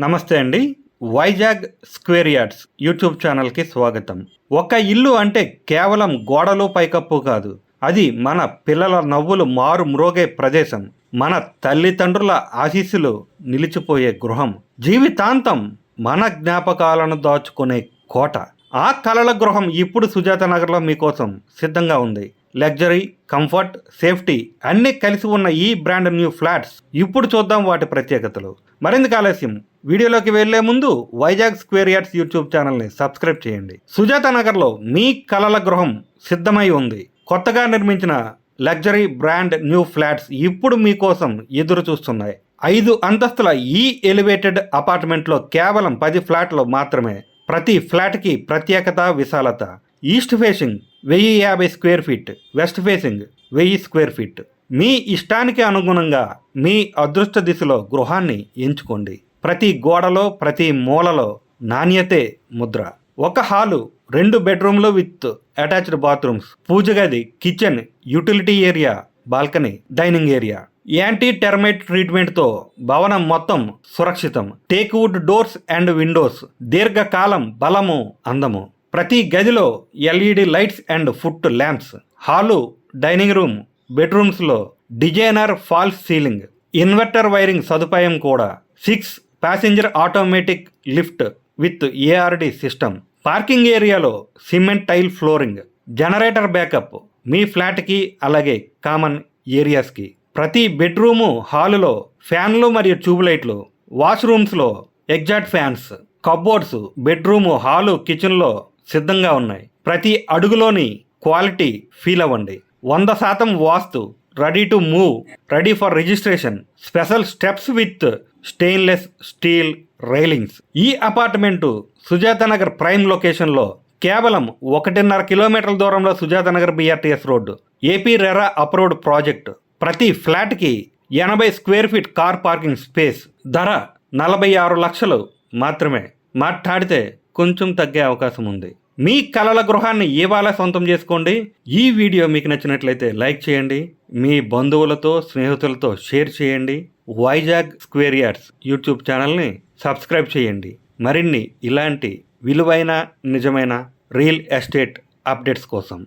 నమస్తే అండి. Vizag square yards YouTube ఛానల్కి స్వాగతం. ఒక ఇల్లు అంటే కేవలం గోడలు పైకప్పు కాదు. అది మన పిల్లల నవ్వులు మారు మ్రోగే ప్రదేశం. మన తల్లిదండ్రుల ఆశీస్సులు నిలిచిపోయే గృహం. జీవితాంతం మన జ్ఞాపకాలను దాచుకునే కోట. ఆ కలల గృహం ఇప్పుడు సుజాత నగర్లో మీకోసం సిద్ధంగా ఉంది. లగ్జరీ కంఫర్ట్ సేఫ్టీ అన్నీ కలిసి ఉన్న ఈ బ్రాండ్ న్యూ ఫ్లాట్స్ ఇప్పుడు చూద్దాం వాటి ప్రత్యేకతలు. మరింత ఆలస్యం. వీడియోలోకి వెళ్ళే ముందు వైజాగ్ స్క్వేర్ యార్డ్స్ యూట్యూబ్ ఛానల్ని సబ్స్క్రైబ్ చేయండి. సుజాత నగర్లో మీ కలల గృహం సిద్ధమై ఉంది. కొత్తగా నిర్మించిన లగ్జరీ బ్రాండ్ న్యూ ఫ్లాట్స్ ఇప్పుడు మీకోసం ఎదురు చూస్తున్నాయి. ఐదు అంతస్తుల ఈ ఎలివేటెడ్ అపార్ట్మెంట్లో కేవలం పది ఫ్లాట్లు మాత్రమే. ప్రతి ఫ్లాట్కి ప్రత్యేకత విశాలత. ఈస్ట్ ఫేసింగ్ వెయ్యి యాభై స్క్వేర్ ఫీట్ వెస్ట్ ఫేసింగ్ వెయ్యి స్క్వేర్ ఫీట్. మీ ఇష్టానికి అనుగుణంగా మీ అదృష్ట దిశలో గృహాన్ని ఎంచుకోండి. ప్రతి గోడలో ప్రతి మూలలో నాణ్యతే ముద్ర. ఒక హాలు రెండు బెడ్రూమ్లు విత్ అటాచ్డ్ బాత్రూమ్స్. పూజ గది kitchen utility area balcony dining area. Anti termite ట్రీట్మెంట్తో భవనం మొత్తం సురక్షితం. Teakwood doors and windows. దీర్ఘకాలం బలము అందము. ప్రతి గదిలో LED lights and foot lamps hall dining room బెడ్రూమ్స్లో designer false ceiling inverter wiring సదుపాయం కూడా. Six passenger automatic lift with ARD system. Parking ఏరియాలో cement tile flooring generator backup మీ ఫ్లాట్కి అలాగే కామన్ ఏరియాస్కి. ప్రతి బెడ్రూము హాలులో ఫ్యాన్లు మరియు ట్యూబ్లైట్లు వాష్రూమ్స్లో exhaust fans cupboards bedroom hall కిచెన్లో సిద్ధంగా ఉన్నాయి. ప్రతి అడుగులోని క్వాలిటీ ఫీల్ అవ్వండి. వంద శాతం vastu ready to move ready for registration special steps with stainless steel railings. ఈ అపార్ట్మెంటు సుజాత నగర్ ప్రైమ్ లొకేషన్లో కేవలం ఒకటిన్నర కిలోమీటర్ల దూరంలో Sujatha Nagar BRTS road. AP RERA approved project. ప్రతి ఫ్లాట్కి ఎనభై square feet car parking space. ధర నలభై ఆరు లక్షలు మాత్రమే. మాట్లాడితే కొంచెం తగ్గే అవకాశం ఉంది. మీ కలల గృహాన్ని ఇవాళ సొంతం చేసుకోండి? ఈ వీడియో మీకు నచ్చినట్లయితే లైక్ చేయండి. మీ బంధువులతో స్నేహితులతో షేర్ చేయండి. వైజాగ్ స్క్వేర్ యార్డ్స్ యూట్యూబ్ ఛానల్ని సబ్స్క్రైబ్ చేయండి. మరిన్ని ఇలాంటి విలువైన నిజమైన రియల్ ఎస్టేట్ అప్డేట్స్ కోసం